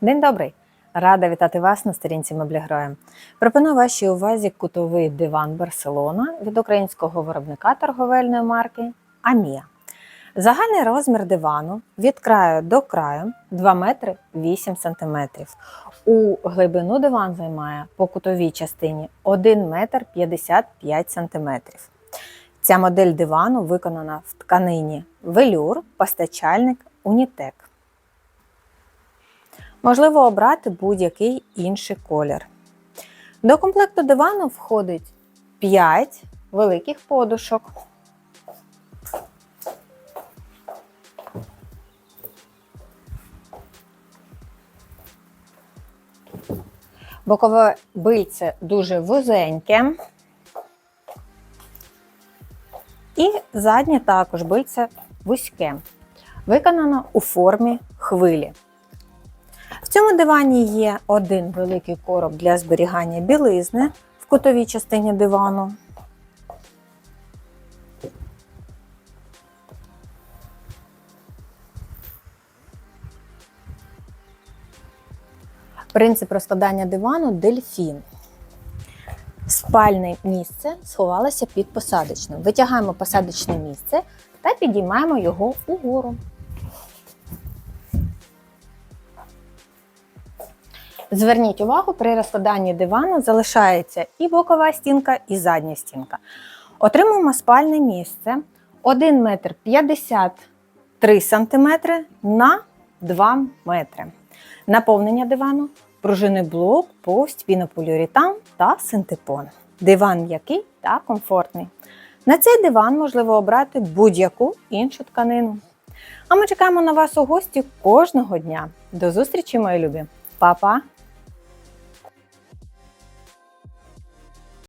День добрий! Рада вітати вас на сторінці Меблігроя. Пропоную вашій увазі кутовий диван Барселона від українського виробника торговельної марки Амія. Загальний розмір дивану від краю до краю 2 метри 8 сантиметрів. У глибину диван займає по кутовій частині 1 метр 55 сантиметрів. Ця модель дивану виконана в тканині велюр, постачальник Унітек. Можливо обрати будь-який інший колір. До комплекту дивану входить 5 великих подушок. Бокове бильце дуже вузеньке. І заднє також бильце вузьке. Виконано у формі хвилі. В цьому дивані є один великий короб для зберігання білизни в кутовій частині дивану. Принцип розкладання дивану дельфін. Спальне місце сховалося під посадочним. Витягаємо посадочне місце та підіймаємо його угору. Зверніть увагу, при розкладанні дивану залишається і бокова стінка, і задня стінка. Отримуємо спальне місце 1 метр 53 см на 2 метри. Наповнення дивану, пружинний блок, повсть, пінополіуретан та синтепон. Диван м'який та комфортний. На цей диван можливо обрати будь-яку іншу тканину. А ми чекаємо на вас у гості кожного дня. До зустрічі, мої любі! Па-па!